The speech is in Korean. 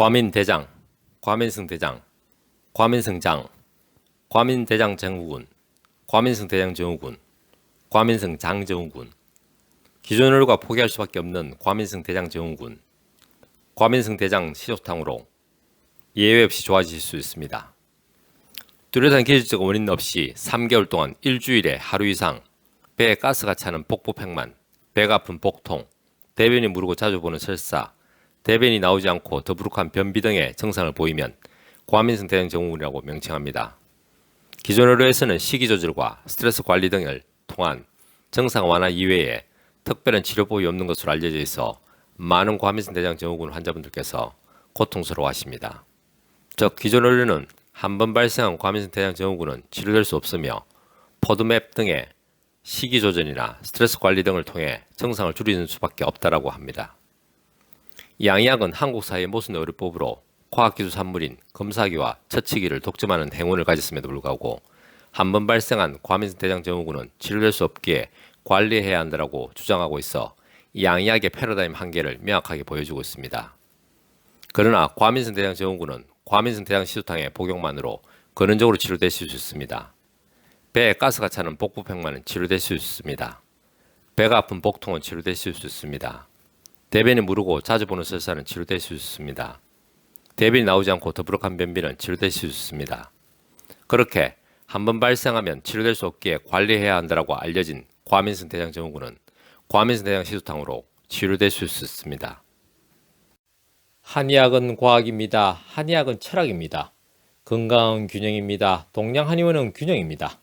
과민 대장, 과민성대장, 과민성장, 과민 대장증후군, 과민성대장증후군, 과민성장증후군, 기존혈과 포기할 수밖에 없는 과민성대장증후군, 과민성대장 시조탕으로 예외 없이 좋아질 수 있습니다. 뚜렷한 기술적 원인 없이 3개월 동안 일주일에 하루 이상 배에 가스가 차는 복부팽만, 배가 아픈 복통, 대변이 무르고 자주 보는 설사, 대변이 나오지 않고 더부룩한 변비 등의 증상을 보이면 과민성 대장 증후군이라고 명칭합니다. 기존 의료에서는 식이 조절과 스트레스 관리 등을 통한 증상 완화 이외에 특별한 치료법이 없는 것으로 알려져 있어 많은 과민성 대장 증후군 환자분들께서 고통스러워하십니다. 즉 기존 의료는 한 번 발생한 과민성 대장 증후군은 치료될 수 없으며 포드맵 등의 식이 조절이나 스트레스 관리 등을 통해 증상을 줄이는 수밖에 없다라고 합니다. 이 양약은 한국 사회의 모순 의료법으로 과학기술 산물인 검사기와 처치기를 독점하는 행운을 가졌음에도 불구하고 한 번 발생한 과민성 대장 증후군은 치료될 수 없기에 관리해야 한다고 주장하고 있어 이 양약의 패러다임 한계를 명확하게 보여주고 있습니다. 그러나 과민성 대장 증후군은 과민성 대장 시소탕의 복용만으로 근원적으로 치료될 수 있습니다. 배에 가스가 차는 복부팽만은 치료될 수 있습니다. 배가 아픈 복통은 치료될 수 있습니다. 대변이 무르고 자주 보는 설사는 치료될 수 있습니다. 대변이 나오지 않고 더부룩한 변비는 치료될 수 있습니다. 그렇게 한 번 발생하면 치료될 수 없기에 관리해야 한다고 알려진 과민성 대장 증후군은 과민성 대장 시소탕으로 치료될 수 있습니다. 한의학은 과학입니다. 한의학은 철학입니다. 건강은 균형입니다. 동양 한의원은 균형입니다.